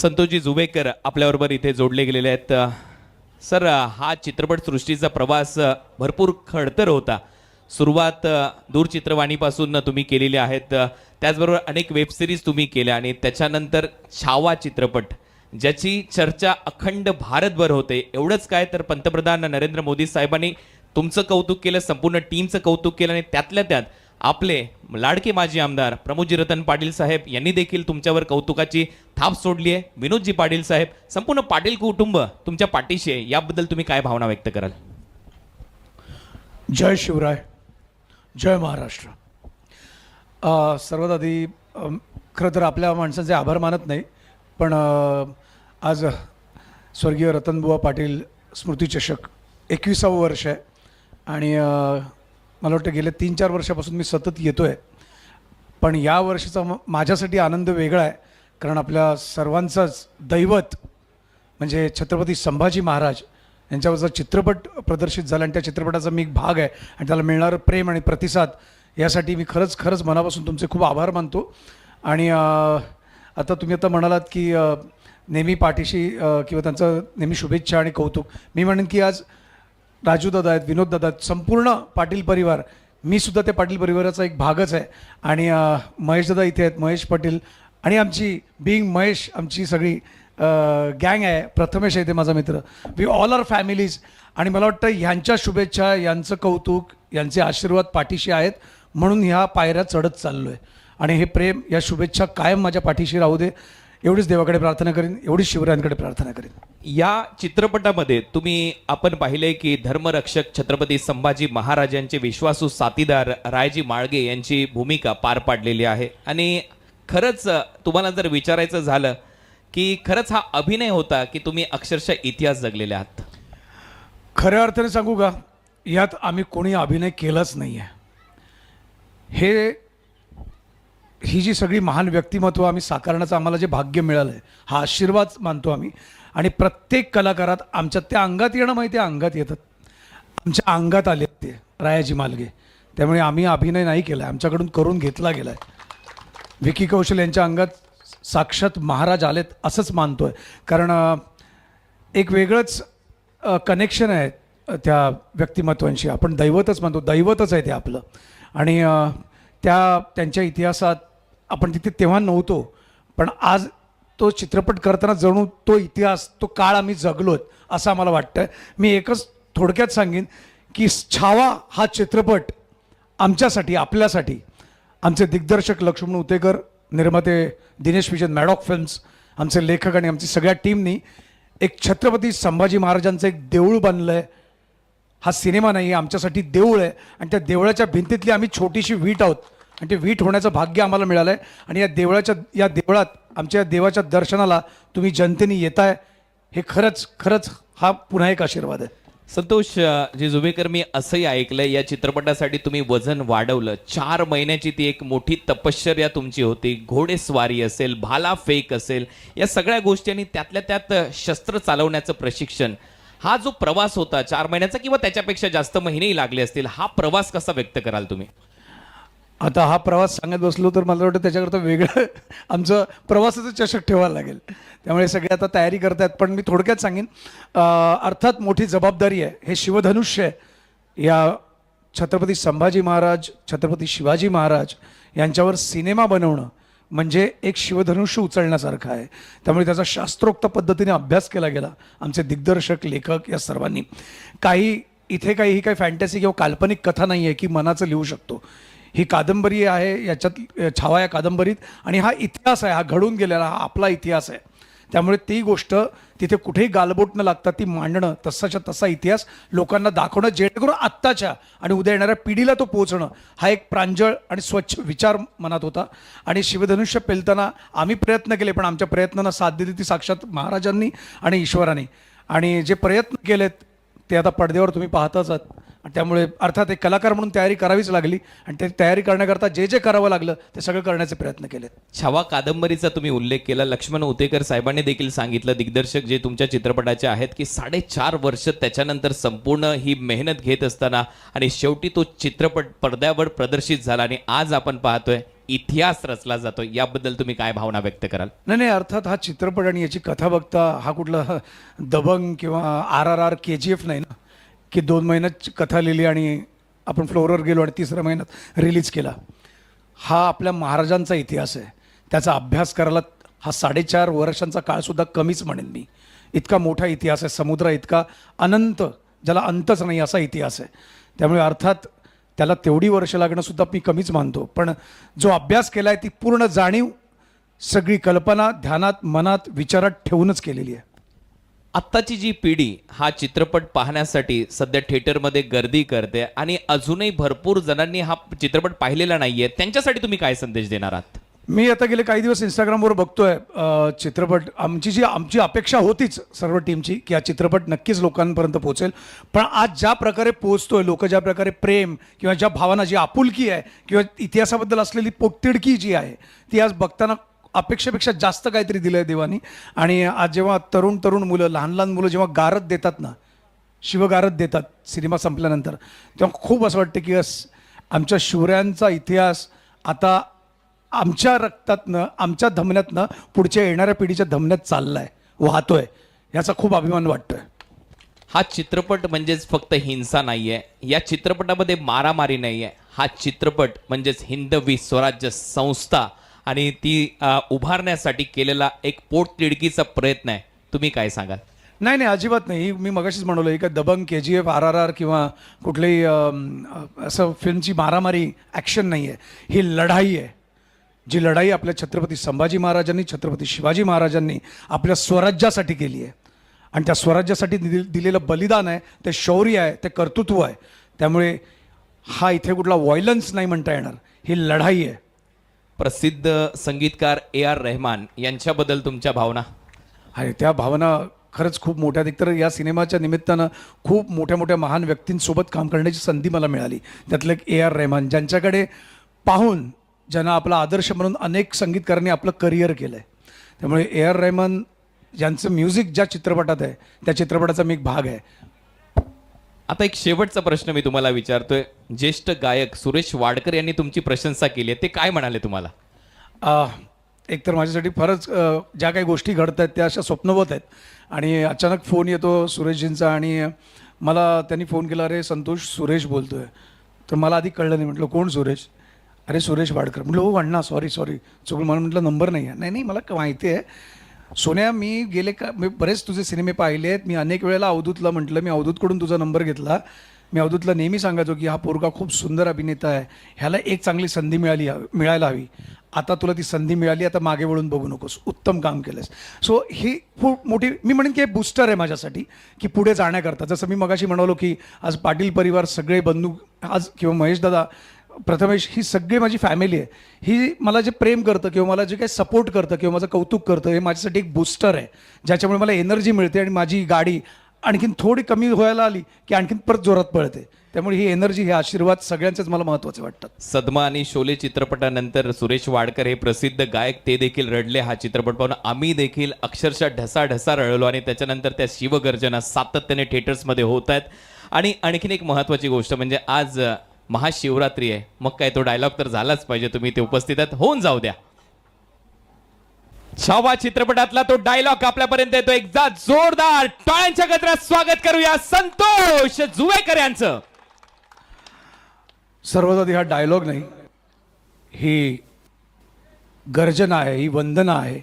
संतोषजी जुवेकर आपल्याबरोबर इथे जोडले गेलेले आहेत. सर हा चित्रपटसृष्टीचा प्रवास भरपूर खडतर होता. सुरुवात दूरचित्रवाणीपासून तुम्ही केलेली आहेत. त्याचबरोबर अनेक वेबसिरीज तुम्ही केल्या आणि त्याच्यानंतर छावा चित्रपट ज्याची चर्चा अखंड भारतभर होते. एवढंच काय तर पंतप्रधान नरेंद्र मोदी साहेबांनी तुमचं कौतुक केलं संपूर्ण टीमचं कौतुक केलं आणि त्यातल्या त्यात आपले लाडके माजी आमदार प्रमोदजी रतन पाटील साहेब यांनी देखील तुमच्यावर कौतुकाची थाप सोडली आहे. विनोदजी पाटील साहेब संपूर्ण पाटील कुटुंब तुमच्या पाठीशी आहे. याबद्दल तुम्ही काय भावना व्यक्त कराल? जय शिवराय जय महाराष्ट्र. सर्वात आधी खरं तर आपल्या माणसांचे आभार मानत नाही पण आज स्वर्गीय रतनबुवा पाटील स्मृतिचषक एकविसावं वर्ष आहे. आणि मला वाटतं गेल्या तीन चार वर्षापासून मी सतत येतो आहे पण या वर्षीचा म- माझ्यासाठी आनंद वेगळा आहे. कारण आपल्या सर्वांचाच दैवत म्हणजे छत्रपती संभाजी महाराज यांच्यावरचा चित्रपट प्रदर्शित झाला आणि त्या चित्रपटाचा मी एक भाग आहे आणि त्याला मिळणारं प्रेम आणि प्रतिसाद यासाठी मी खरंच खरंच मनापासून तुमचे खूप आभार मानतो. आणि आता तुम्ही आता म्हणालात की नेहमी पाठीशी किंवा त्यांचं नेहमी शुभेच्छा आणि कौतुक. मी म्हणेन की आज राजूदादा आहेत विनोददादा आहेत संपूर्ण पाटील परिवार. मी सुद्धा त्या पाटील परिवाराचा एक भागच आहे. आणि महेशदादा महेश दादा इथे आहेत महेश पाटील. आणि आमची बिईंग महेश आमची सगळी गँग आहे. प्रथमेश आहे ते माझा मित्र. वी ऑल आर फॅमिलीज आणि मला वाटतं ह्यांच्या शुभेच्छा यांचं कौतुक यांचे आशीर्वाद पाठीशी आहेत. म्हणून ह्या पायऱ्या चढत चाललो आहे आणि हे प्रेम या शुभेच्छा कायम माझ्या पाठीशी राहू दे. एवढीच देवाकडे प्रार्थना करीन एवढीच शिवरायांकडे प्रार्थना करीन. या चित्रपटामध्ये तुम्ही आपण पाहिले की धर्मरक्षक छत्रपती संभाजी महाराजांचे विश्वासू साथीदार रायजी माळगे यांची भूमिका पार पाडलेली आहे. आणि खरंच तुम्हाला जर विचारायचं झालं की खरंच हा अभिनय होता की तुम्ही अक्षरशः इतिहास जगलेले आहात? खऱ्या अर्थाने सांगू का? यात आम्ही कोणी अभिनय केलाच नाही आहे हे ही जी सगळी महान व्यक्तिमत्व आम्ही साकारण्याचं आम्हाला जे भाग्य मिळालं आहे हा आशीर्वाद मानतो आम्ही. आणि प्रत्येक कलाकारात आमच्या त्या अंगात येणं माहिती आहे अंगात येतात आमच्या अंगात आले ते रायाजी मालगे. त्यामुळे आम्ही अभिनय नाही केला आहे आमच्याकडून करून घेतला गेला आहे विकी कौशल यांच्या अंगात साक्षात महाराज आलेत असंच मानतो आहे कारण एक वेगळंच कनेक्शन आहे त्या व्यक्तिमत्वांशी. आपण दैवतच मानतो दैवतच आहे ते आपलं. आणि त्या त्यांच्या इतिहासात आपण तिथे तेव्हा नव्हतो पण आज तो चित्रपट करताना जणू तो इतिहास तो काळ आम्ही जगलोत असं आम्हाला वाटतं मी एकच थोडक्यात सांगेन की छावा हा चित्रपट आमच्यासाठी आपल्यासाठी. आमचे दिग्दर्शक लक्ष्मण उतेकर निर्माते दिनेश विजन मॅडॉक फिल्म्स आमचे लेखक आणि आमची सगळ्या टीमनी एक छत्रपती संभाजी महाराजांचं एक देऊळ बांधलं आहे हा सिनेमा नाही आमच्यासाठी देऊळ आहे. आणि त्या देवळाच्या भिंतीतली आम्ही छोटीशी वीट आहोत. आणि ते वीट होण्याचं भाग्य आम्हाला मिळालं आहे आणि या देवळाच्या या देवळात आमच्या देवाच्या दर्शनाला तुम्ही जनतेने येताय हे खरंच खरंच हा पुन्हा एक आशीर्वाद आहे. संतोष जे जुबेकर मी असंही ऐकलं या चित्रपटासाठी तुम्ही वजन वाढवलं. चार महिन्याची ती एक मोठी तपश्चर्या तुमची होती. घोडेस्वारी असेल भाला फेक असेल या सगळ्या गोष्टी आणि त्यातल्या त्यात शस्त्र चालवण्याचं प्रशिक्षण. हा जो प्रवास होता चार महिन्याचा किंवा त्याच्यापेक्षा जास्त महिनेही लागले असतील हा प्रवास कसा व्यक्त कराल तुम्ही? आता हा प्रवास सांगत बसलो तर मला वाटतं त्याच्याकरता वेगळं आमचं प्रवासाचं चषक ठेवायला लागेल. त्यामुळे सगळे आता तयारी करतायत पण मी थोडक्यात सांगेन अर्थात मोठी जबाबदारी आहे. हे शिवधनुष्य आहे. या छत्रपती संभाजी महाराज छत्रपती शिवाजी महाराज यांच्यावर सिनेमा बनवणं म्हणजे एक शिवधनुष्य उचलण्यासारखं आहे. त्यामुळे त्याचा शास्त्रोक्त पद्धतीने अभ्यास केला गेला. आमचे दिग्दर्शक लेखक या सर्वांनी. काही इथे काही ही काही फॅन्टसी किंवा काल्पनिक कथा नाही आहे की मनाचं लिहू शकतो. ही कादंबरी आहे याच्यात छावा या कादंबरीत. आणि हा इतिहास आहे हा घडून गेलेला हा आपला इतिहास आहे. त्यामुळे ती गोष्ट तिथे कुठेही गालबोट न लागता ती मांडणं तसाच्या तसा इतिहास लोकांना दाखवणं जेणेकरून आत्ताच्या आणि उद्या येणाऱ्या पिढीला तो पोहोचणं हा एक प्रांजळ आणि स्वच्छ विचार मनात होता. आणि शिवधनुष्य पेलताना आम्ही प्रयत्न केले पण आमच्या प्रयत्नांना साथ दिली ती साक्षात महाराजांनी आणि ईश्वराने. आणि जे प्रयत्न केलेत ते आता पडद्यावर तुम्ही पाहताच आहात. त्यामुळे अर्थात एक कलाकार म्हणून तयारी करावीच लागली आणि ते तयारी करण्याकरता जे जे करावं लागलं ते सगळं करण्याचे प्रयत्न केले छावा कादंबरीचा तुम्ही उल्लेख केला. लक्ष्मण उतेकर साहेबांनी देखील सांगितलं दिग्दर्शक जे तुमच्या चित्रपटाचे आहेत की साडेचार वर्ष त्याच्यानंतर संपूर्ण ही मेहनत घेत असताना आणि शेवटी तो चित्रपट पडद्यावर प्रदर्शित झाला आणि आज आपण पाहतोय इतिहास रचला जातो याबद्दल तुम्ही काय भावना व्यक्त कराल? नाही नाही अर्थात हा चित्रपट आणि याची कथा बघता हा कुठला दबंग किंवा R R R K G F नाही ना. की दोन महिन्यात कथा लिहिली आणि आपण फ्लोअरवर गेलो आणि तिसऱ्या महिन्यात रिलीज केला. हा आपल्या महाराजांचा इतिहास आहे. त्याचा अभ्यास करायला हा साडेचार वर्षांचा काळसुद्धा कमीच म्हणेन मी. इतका मोठा इतिहास आहे. समुद्र इतका अनंत ज्याला अंतच नाही असा इतिहास आहे. त्यामुळे अर्थात त्याला तेवढी वर्ष लागणंसुद्धा मी कमीच मानतो. पण जो अभ्यास केला आहे ती पूर्ण जाणीव सगळी कल्पना ध्यानात मनात विचारात ठेवूनच केलेली आहे. आत्ताची जी पिढी हा चित्रपट पाहण्यासाठी सध्या थिएटरमध्ये गर्दी करते आणि अजूनही भरपूर जणांनी हा चित्रपट पाहिलेला नाहीये. त्यांच्यासाठी तुम्ही काय संदेश देणार आहात? मी आता गेले काही दिवस इंस्टाग्रामवर बघतोय अ, चित्रपट. आमची जी आमची अपेक्षा होतीच सर्व टीमची की हा चित्रपट नक्कीच लोकांपर्यंत पोहोचेल. पण आज ज्या प्रकारे पोहोचतोय लोक ज्या प्रकारे प्रेम किंवा ज्या भावना जी आपुलकी आहे किंवा इतिहासाबद्दल असलेली पोटतिडकी जी आहे ती आज बघताना अपेक्षेपेक्षा जास्त काहीतरी दिलं आहे देवानी. आणि आज जेव्हा तरुण तरुण मुलं लहान लहान मुलं जेव्हा गारद देतात ना शिवगारद देतात सिनेमा संपल्यानंतर तेव्हा खूप असं वाटतं की अस आमच्या शिवऱ्यांचा इतिहास आता आमच्या रक्तातनं आमच्या धमन्यातनं पुढच्या येणाऱ्या पिढीच्या धमन्यात चाललाय वाहतोय याचा खूप अभिमान वाटतोय. हा चित्रपट म्हणजेच फक्त हिंसा नाहीये. या चित्रपटामध्ये मारामारी नाहीये. हा चित्रपट म्हणजेच हिंदवी स्वराज्य संस्था आणि ती उभारण्यासाठी केलेला एक पोटतिडकीचा प्रयत्न आहे. तुम्ही काय सांगाल? नाही नाही अजिबात नाही. ही मी मगाशीच म्हणलो एक Dabangg K G F R R R किंवा कुठलीही असं फिल्मची मारामारी ॲक्शन नाही आहे ही लढाई आहे. जी लढाई आपल्या छत्रपती संभाजी महाराजांनी छत्रपती शिवाजी महाराजांनी आपल्या स्वराज्यासाठी केली आहे. आणि त्या स्वराज्यासाठी दिलेलं बलिदान आहे ते शौर्य आहे ते कर्तृत्व आहे. त्यामुळे हा इथे कुठला व्हायलन्स नाही म्हणता येणार. ही लढाई आहे. प्रसिद्ध संगीतकार ए आर रहमान यांच्याबद्दल तुमच्या भावना? आणि त्या भावना खरंच खूप मोठ्या. आहेत या सिनेमाच्या निमित्तानं खूप मोठ्या मोठ्या महान व्यक्तींसोबत काम करण्याची संधी मला मिळाली. त्यातलं एक ए आर रहमान ज्यांच्याकडे पाहून ज्यांना आपला आदर्श म्हणून अनेक संगीतकारांनी आपलं करिअर केलं आहे त्यामुळे ए आर रहमान ज्यांचं म्युझिक ज्या चित्रपटात आहे त्या चित्रपटाचा मी एक भाग आहे. आता एक शेवटचा प्रश्न मी तुम्हाला विचारतोय. ज्येष्ठ गायक सुरेश वाडकर यांनी तुमची प्रशंसा केली आहे ते काय म्हणाले तुम्हाला? आ, एक तर माझ्यासाठी फारच ज्या काही गोष्टी घडत आहेत त्या अशा स्वप्नवत आहेत. आणि अचानक फोन येतो सुरेशजींचा आणि मला त्यांनी फोन केला अरे संतोष सुरेश बोलतोय. तर मला आधी कळलं नाही. म्हटलं कोण सुरेश? अरे सुरेश वाडकर. म्हटलं हो अण्णा सॉरी सॉरी चुकून मला म्हटलं नंबर नाही आहे. नाही नाही मला माहिती आहे. सोन्या मी गेले का मी बरेच तुझे सिनेमे पाहिले आहेत. मी अनेक वेळेला अवधूतला म्हटलं मी अवधूतकडून तुझा नंबर घेतला. मी अवधूतला नेहमी सांगायचो की हा पोरगा खूप सुंदर अभिनेता आहे. ह्याला एक चांगली संधी मिळाली मिळायला हवी. आता तुला ती संधी मिळाली आता मागे वळून बघू नकोस. उत्तम काम केलंस सो ही खूप मोठी मी म्हणेन की हे बूस्टर आहे माझ्यासाठी की पुढे जाण्याकरता. जसं मी मगाशी म्हणालो की आज पाटील परिवार सगळे बंधू आज किंवा महेश दादा प्रथमेश ही सगळी माझी फॅमिली आहे. ही मला जे प्रेम करतं किंवा मला जे काही सपोर्ट करतं किंवा माझं कौतुक करतं हे माझ्यासाठी एक बूस्टर आहे. ज्याच्यामुळे मला एनर्जी मिळते आणि माझी गाडी आणखीन थोडी कमी व्हायला आली की आणखीन परत जोरात पळते. त्यामुळे ही एनर्जी हे आशीर्वाद सगळ्यांचेच मला महत्त्वाचे वाटतात. सदमा आणि शोले चित्रपटानंतर सुरेश वाडकर हे प्रसिद्ध गायक ते देखील रडले. हा चित्रपट पाहून आम्ही देखील अक्षरशः ढसा ढसा रडलो आणि त्याच्यानंतर त्या शिवगर्जना सातत्याने थिएटर्समध्ये होत आहेत. आणि आणखीन एक महत्वाची गोष्ट म्हणजे आज महाशिवरात्री आहे. मग काय तो डायलॉग तर झालाच पाहिजे. तुम्ही ते उपस्थित होऊन जाऊ द्या. छावा चित्रपटातला तो डायलॉग आपल्यापर्यंत येतो एकदा जोरदार टाळ्यांच्या गजरात स्वागत करूया संतोष जुवेकर यांचं. सर्वात हा डायलॉग नाही. ही गर्जना आहे ही वंदना आहे.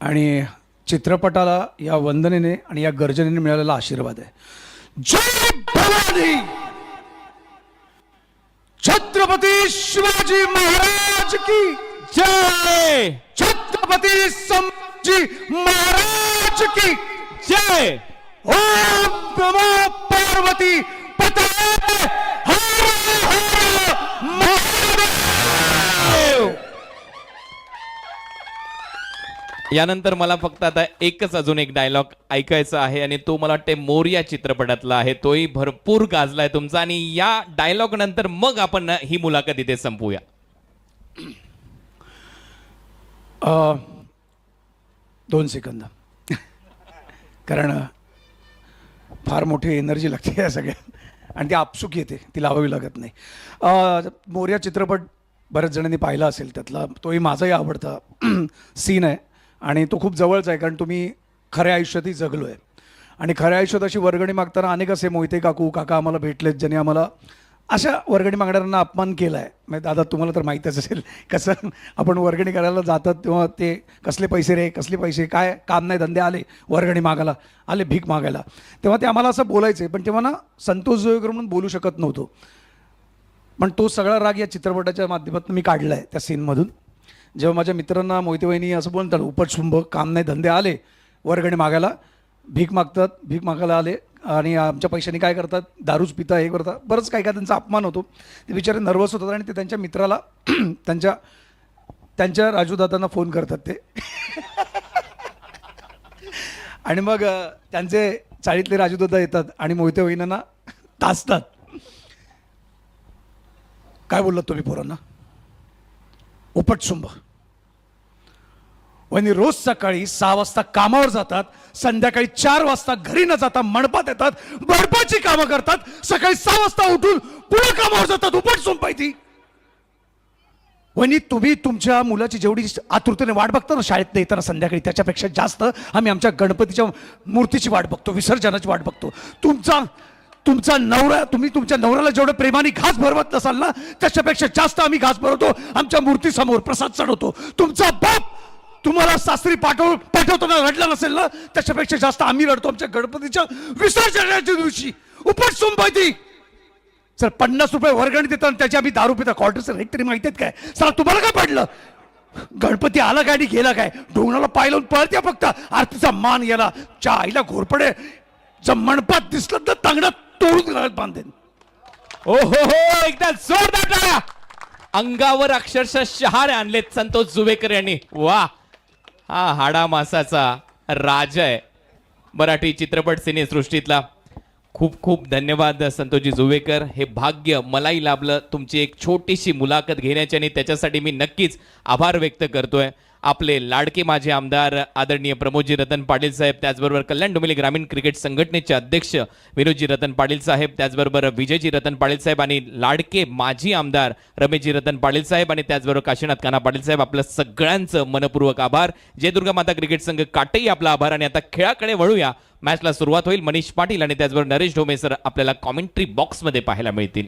आणि चित्रपटाला या वंदनेने आणि या गर्जनेने मिळालेला आशीर्वाद आहे. जय भवानी! छत्रपती शिवाजी महाराज की जय। छत्रपती संभाजी महाराज की जय। ओम नमो पार्वती पते हर हर। महा यानंतर मला फक्त आता एकच अजून एक डायलॉग ऐकायचा आहे आणि तो मला वाटते मोर्या चित्रपटातला आहे. तोही भरपूर गाजलाय तुमचा आणि या डायलॉग नंतर मग आपण ही मुलाखत इथे संपूया. दोन सेकंद. कारण फार मोठी एनर्जी लागते या सगळ्या. आणि ती आपसूक येते ती लावावी लागत नाही. मोर्या चित्रपट बऱ्याच जणांनी पाहिला असेल त्यातला. तोही माझाही आवडता सीन आहे. आणि तो खूप जवळचा आहे कारण तुम्ही खऱ्या आयुष्यातही जगलो आहे आणि खऱ्या आयुष्यात अशी वर्गणी मागताना अनेक असे मोहिते काकू काका आम्हाला भेटलेत ज्यांनी आम्हाला अशा वर्गणी मागणाऱ्यांना अपमान केला आहे म्हणजे दादा तुम्हाला तर माहीतच असेल कसं आपण वर्गणी करायला जातात तेव्हा ते कसले पैसे रे कसले पैसे काय काम नाही धंदे आले वर्गणी मागायला आले भीक मागायला. तेव्हा ते आम्हाला असं बोलायचे पण तेव्हा ना संतोष जोयकर म्हणून बोलू शकत नव्हतो. पण तो सगळा राग या चित्रपटाच्या माध्यमातून मी काढला आहे त्या सीनमधून जेव्हा माझ्या मित्रांना मोहिते वहिनी असं बोलतात उपटशुंभ काम नाही धंदे आले. वर्गणी मागायला भीक मागतात भीक मागायला आले आणि आमच्या पैशाने काय करतात? दारूच पिता हे करतात. बरंच काय काय त्यांचा अपमान होतो. ते बिचारे नर्वस होतात आणि ते त्यांच्या मित्राला त्यांच्या त्यांच्या राजूदादांना फोन करतात ते. आणि मग त्यांचे चाळीतले राजूदादा येतात आणि मोहिते वहिनांना तासतात. काय बोललात तुम्ही पोरांना? उपटशुंभ वहिनी रोज सकाळी सहा वाजता कामावर जातात संध्याकाळी चार वाजता घरी न जाता मंडपात येतात बडपाची कामं करतात सकाळी सहा वाजता उठून पुढे कामावर जातात उपट ती. वहिनी तुम्ही तुमच्या मुलाची जेवढी आतुरतेने वाट बघता ना शाळेत येताना संध्याकाळी त्याच्यापेक्षा जास्त आम्ही आमच्या गणपतीच्या मूर्तीची वाट बघतो विसर्जनाची वाट बघतो. तुमचा तुमचा नवरा तुम्ही तुमच्या नवऱ्याला जेवढं प्रेमाने घास भरवत नसाल ना त्याच्यापेक्षा जास्त आम्ही घास भरवतो आमच्या मूर्तीसमोर प्रसाद चढवतो. तुमचा बाप तुम्हाला सासरी पाठव पाठवताना रडला नसेल ना त्याच्यापेक्षा जास्त आम्ही रडतो आमच्या गणपतीच्या विसर्जनाच्या दिवशी. उपट सोमपायती सर पन्नास रुपये वर्गणी देतात आणि त्याची आम्ही दारू पिता. क्वार्टरचं रेट तरी माहिती आहेत काय? सर तुम्हाला काय पडलं? गणपती आला काय आणि गेला काय? डोंगराला पाय लावून पळत्या फक्त. आरतीचा मान याला. च्या आईला घोरपडे. जर मंडपात दिसलं तर तांगडत तोडून घरात बांधेन. ओ हो हो एकदा जोरदार टाळ्या अंगावर अक्षरशः शहारे आणलेत संतोष जुवेकर यांनी. वा हा हाडा मासाचा राजा आहे. मराठी चित्रपट सिनेसृष्टीतला. खूप खूप धन्यवाद संतोषजी जुवेकर. हे भाग्य मलाही लाभलं. तुमची एक छोटीशी मुलाखत घेण्याची आणि त्याच्यासाठी मी नक्कीच आभार व्यक्त करतोय. आपले लाडके माझे आमदार आदरणीय प्रमोदजी रतन पाटील साहेब त्याचबरोबर कल्याण डोंबिवली ग्रामीण क्रिकेट संघटनेचे अध्यक्ष विनोदजी रतन पाटील साहेब त्याचबरोबर विजयजी रतन पाटील साहेब आणि लाडके माजी आमदार रमेशजी रतन पाटील साहेब आणि त्याचबरोबर काशीनाथ काना पाटील साहेब आपलं सगळ्यांचं मनपूर्वक आभार. जय दुर्गा माता क्रिकेट संघ काटेही आपला आभार आणि आता खेळाकडे वळूया. मॅचला सुरुवात होईल मनीष पाटील आणि त्याचबरोबर नरेश ढोमे सर आपल्याला कॉमेंट्री बॉक्समध्ये पाहायला मिळतील.